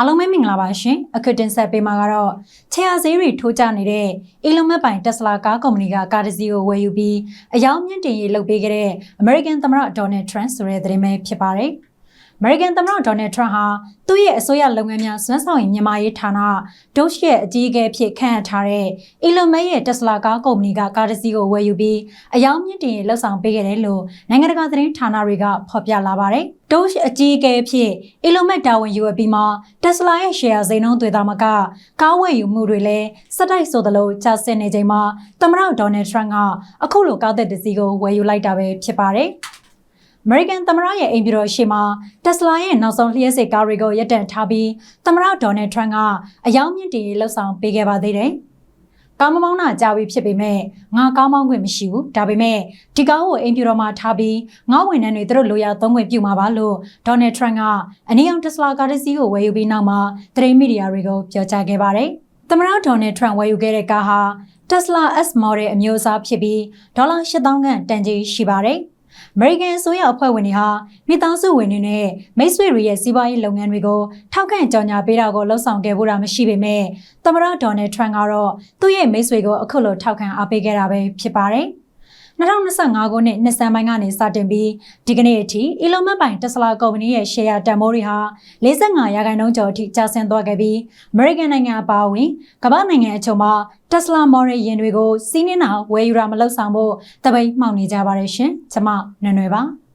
အားလုံးပဲမင်္ဂလာပါရှင်အခုတင်ဆက်ပေးမှာကတော့ချေယာဈေးတွေထိုးကျနေတဲ့အီလွန်မက်ပိုင်တက်စလာကားကုမ္ပဏီကကားတစ်စီးကိုဝယ်ယူပြီးအယောင်မြင့်တင်ရေးလုပ်ပေးခဲ့တဲ့ American သမ္မတဒေါ်နယ်ထရန့်ဆိုတဲ့သတင်းပဲဖြစ်ပါတယ်။ American သမ္မတဒေါ်နယ်ထရန့်ဟာသူ့ရဲ့အစိုးရလုပ်ငန်းများစွမ်းဆောင်ရည်မြန်မာရေးဌာနဒုရှ်ရဲ့အကြီးအကဲဖြစ်ခန့်အပ်ထားတဲ့ Elon Musk ရဲ့ Tesla ကားကုမ္ပဏီကကားတစ်စီးကိုဝယ်ယူပြီးအယောင်မြင့်တင်ရေးလှုပ်ဆောင်ပေးခဲ့တယ်လို့နိုင်ငံတကာသတင်းဌာနတွေကဖော်ပြလာပါတယ်။ဒုရှ်အကြီးအကဲဖြစ် Elon Musk တာဝန်ယူအပြီးမှာ Tesla ရဲ့ share ဈေးနှုန်းတွေသာမကကားဝယ်ယူမှုတွေလည်းစက်တိုက်ဆိုသလိုကျဆင်းနေချိန်မှာသမ္မတဒေါ်နယ်ထရန့်ကအခုလိုကားသက်တစ်စီးကိုဝယ်ယူလိုက်တာပဲဖြစ်ပါတယ်။ American သမ္မတရဲ့အိမ်ပြည်တော်ရှေ့မှာ Tesla ရဲ့နောက်ဆုံးလျှက်စစ်ကားတွေကိုရပ်တန့်ထားပြီးသမ္မတဒေါ်နယ်ထရန့်ကအယောင်မြင့်တင်ရေးလှုပ်ဆောင်ပေးခဲ့ပါသေးတယ်။ကားမမောင်းတာကြာပြီဖြစ်ပေမဲ့ငါကားမောင်းခွင့်မရှိဘူး။ဒါပေမဲ့ဒီကားကိုအိမ်ပြည်တော်မှာထားပြီးငါဝန်ထမ်းတွေသူတို့လိုရာသုံးခွင့်ပြုမှာပါလို့ဒေါ်နယ်ထရန့်ကအနီအောင် Tesla ကားတစ်စီးကိုဝယ်ယူပြီးနောက်မှာသတင်းမီဒီယာတွေကိုပြောကြားခဲ့ပါတယ်။သမ္မတဒေါ်နယ်ထရန့်ဝယ်ယူခဲ့တဲ့ကားဟာ Tesla S model အမျိုးအစားဖြစ်ပြီးဒေါ်လာ8000ခန့်တန်ကြေးရှိပါတယ်။ American အစိုးရအဖွဲ့ဝင်တွေဟာမိသားစုဝင်တွေနဲ့မိတ်ဆွေတွေရဲ့စီးပွားရေးလုပ်ငန်းတွေကိုထောက်ခံကြော်ညာပေးတာကိုလှုံ့ဆော်ခဲ့ဖို့တာမရှိပေမဲ့သမ္မတဒေါ်နယ်ထရန့်ကတော့သူ့ရဲ့မိတ်ဆွေကိုအခုလိုထောက်ခံအားပေးခဲ့တာပဲဖြစ်ပါတယ်။ 2025ခုနှစ်နှစ်စံပိုင်းကနေစတင်ပြီးဒီကနေ့အထိ Elon Musk ပိုင် Tesla ကုမ္ပဏီရဲ့ share တန်ဖိုးတွေဟာ45ရာခိုင်နှုန်းကျော်အထိကျဆင်းသွားခဲ့ပြီး American နိုင်ငံအပါအဝင်ကမ္ဘာနိုင်ငံအချို့မှာ Tesla Model ယာဉ်တွေကိုစီးနှင်းတာဝယ်ယူတာမလုပ်ဆောင်ဖို့တပိတ်မှောက်နေကြပါတယ်ရှင်။ကျွန်မနွယ်နွယ်ပါ။